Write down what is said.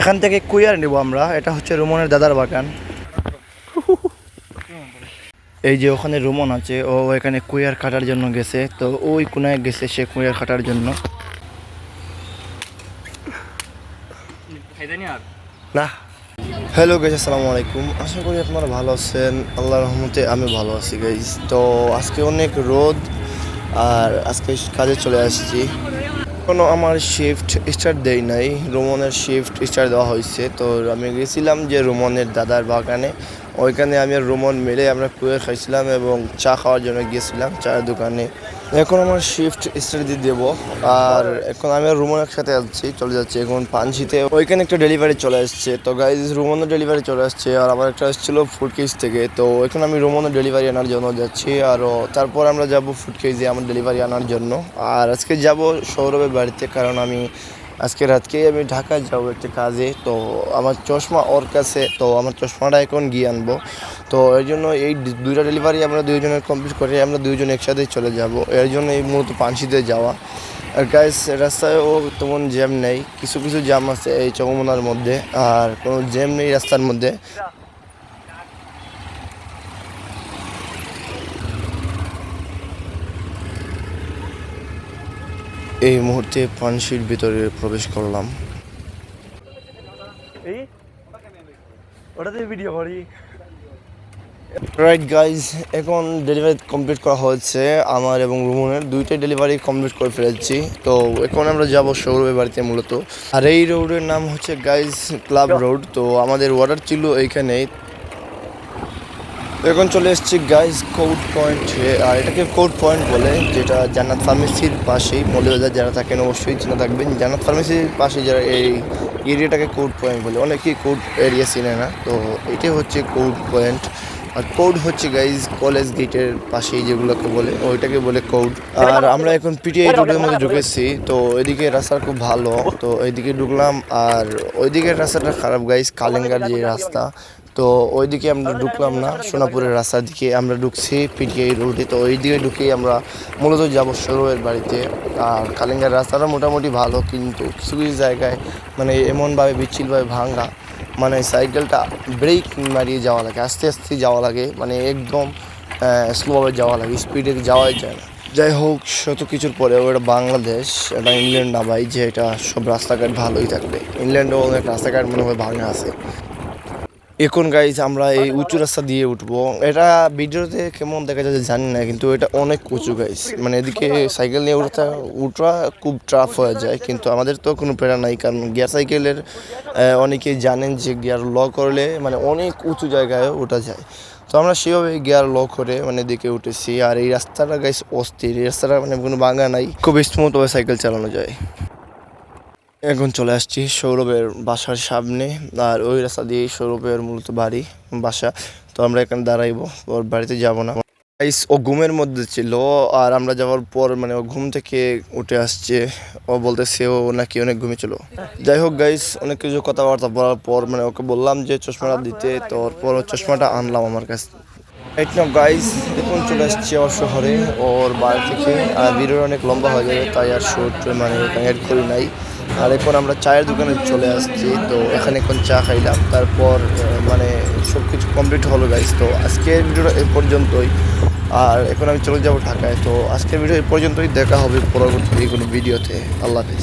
এখান থেকে কুইয়ার নিব আমরা। এটা হচ্ছে রুমনের দাদার বাগান। এই যে ওখানে রুমন আছে, ও এখানে কুইয়ার কাটার জন্য গেছে। তো ওই কোনায় গেছে সে কুইয়ার কাটার জন্য। না। হ্যালো গাইজ আসসালামু আলাইকুম। আশা করি আপনারা ভালো আছেন। আল্লাহ রহমতে আমি ভালো আছি গাইজ তো আজকে অনেক রোদ, আর আজকে কাজে চলে আসছি। কোনো আমার শিফট স্টার্ট দেই নাই। রোমনের শিফট স্টার্ট দেওয়া হয়েছে তো আমি গেছিলাম যে রোমনের দাদার বাগানে। ওইখানে আমি রোমন মিলে আমরা কুয়ে খাইছিলাম এবং চা খাওয়ার জন্য গিয়েছিলাম চায়ের দোকানে। এখন আমার শিফট দিয়ে দেবো। আর এখন আমি আর রুমন একসাথে যাচ্ছি চলে যাচ্ছি এখন পাঞ্চিতে ওইখানে একটা ডেলিভারি চলে আসছে। তো গাইজ রুমনের ডেলিভারি চলে আসছে আর আমার একটা এসেছিল ফুড কেস থেকে। তো এখন আমি রুমনের ডেলিভারি আনার জন্য যাচ্ছি। আর তারপর আমরা যাব ফুড কেসে আমার ডেলিভারি আনার জন্য। আর আজকে যাব সৌরভের বাড়িতে কারণ আমি আজকে রাতকেই আমি ঢাকায় যাব একটা কাজে। তো আমার চশমা ওর কাছে, তো আমার চশমাটা এখন গিয়ে আনব। তো এর জন্য এই দুইটা ডেলিভারি আমরা দুইজনের কমপ্লিট করে আমরা দুইজন একসাথেই চলে যাব। এর জন্য এই মূলত পানশিতে যাওয়া। আর গাইস রাস্তায়ও তেমন জ্যাম নেই। কিছু কিছু জ্যাম আছে এই চকমনার মধ্যে। আর কোনো জ্যাম নেই রাস্তার মধ্যে। এই মুহূর্তে পানশির ভিতরে প্রবেশ করলাম। এই? ওটাতে ভিডিও করি। রাইট গাইজ এখন ডেলিভারি কমপ্লিট করা হয়েছে আমার এবং রুমনের। দুইটাই ডেলিভারি কমপ্লিট করে ফেলেছি। তো এখন আমরা যাব সৌরভের বাড়িতে মূলত। আর এই রোডের নাম হচ্ছে গাইজ ক্লাব রোড তো আমাদের অর্ডার ছিল এইখানেই। এখন চলে এসেছি গাইজ কোর্ট পয়েন্ট আর এটাকে কোর্ট পয়েন্ট বলে, যেটা জান্নাত ফার্মেসির পাশেই মৌলবাজার যারা থাকেন অবশ্যই চিনে থাকবেন। জান্নাত ফার্মেসির পাশে যারা এই এরিয়াটাকে কোর্ট পয়েন্ট বলে, অনেকেই কোর্ট এরিয়া চিনে না। তো এটাই হচ্ছে কোর্ট পয়েন্ট আর কোর্ট হচ্ছে গাইজ কলেজ গেটের পাশেই যেগুলোকে বলে, ওইটাকে বলে কোর্ট আর আমরা এখন পিটিআই রোডের মধ্যে ঢুকেছি, তো এদিকে রাস্তা খুব ভালো। তো এইদিকে ঢুকলাম, আর ওইদিকের রাস্তাটা খারাপ গাইজ কালেঙ্গার যে রাস্তা। তো ওইদিকে আমরা ঢুকলাম না, সোনাপুরের রাস্তার দিকে আমরা ঢুকছি, পিটিআই রোডে। তো ওই দিকে ঢুকেই আমরা মূলত যাব সৌরভের বাড়িতে। আর কালিঙ্গার রাস্তাটা মোটামুটি ভালো, কিন্তু কিছু কিছু জায়গায় মানে এমনভাবে বিচ্ছিলভাবে ভাঙা মানে সাইকেলটা ব্রেক মারিয়ে যাওয়া লাগে, আস্তে আস্তে যাওয়া লাগে মানে একদম স্লোভাবে যাওয়া লাগে, স্পিডে যাওয়াই যায় না। যাই হোক, শত কিছুর পরেও এটা বাংলাদেশ, এটা ইংল্যান্ড না ভাই, যে এটা সব রাস্তাঘাট ভালোই থাকবে। ইংল্যান্ডেও অনেক রাস্তাঘাট মনে হয় ভাঙা আছে। এখন গাইজ আমরা এই উঁচু রাস্তা দিয়ে উঠবো। এটা ভিডিওতে কেমন দেখা যাচ্ছে জানি না কিন্তু এটা অনেক উঁচু গাইজ মানে এদিকে সাইকেল নিয়ে উঠতে উঠা খুব ট্রাফ হয়ে যায় কিন্তু আমাদের তো কোনো প্রেরণা নাই কারণ গিয়ার সাইকেলের অনেকে জানেন যে গিয়ার ল করলে মানে অনেক উঁচু জায়গায় ওঠা যায়। তো আমরা সেভাবে গিয়ার ল করে মানে এদিকে উঠেছি আর এই রাস্তাটা গাইজ অস্থির এই রাস্তাটা মানে কোনো বাঙ্গা নাই খুব স্মুথভাবে সাইকেল চালানো যায়। এখন চলে আসছি সৌরভের বাসার সামনে, আর ওই রাস্তা দিয়েই সৌরভের মূলত বাড়ি, বাসা। তো আমরা এখানে দাঁড়াইবো, ওর বাড়িতে যাব না। গাইস ও ঘুমের মধ্যে ছিল, আর আমরা যাওয়ার পর মানে ও ঘুম থেকে উঠে আসছে। ও বলতেছে ও নাকি অনেক ঘুমিয়েছিল। যাই হোক গাইস অনেক কিছু কথাবার্তা বলার পর মানে ওকে বললাম যে চশমাটা দিতে, তো ওর চশমাটা আনলাম আমার কাছে। নাও গাইস এখন চলে আসছি ওর শহরে, ওর বাড়ি থেকে। আর ভিডিও অনেক লম্বা হয়ে যাবে, তাই আর শুট মানে এড করি নাই। আর এখন আমরা চায়ের দোকানে চলে আসছি, তো এখানে এখন চা খাইলাম। তারপর মানে সব কিছু কমপ্লিট হলো গাইস তো আজকের ভিডিওটা এ পর্যন্তই। আর এখন আমি চলে যাব ঢাকায়। তো আজকের ভিডিও এ পর্যন্তই। দেখা হবে পরবর্তী কোনো ভিডিওতে। আল্লাহ হাফিজ।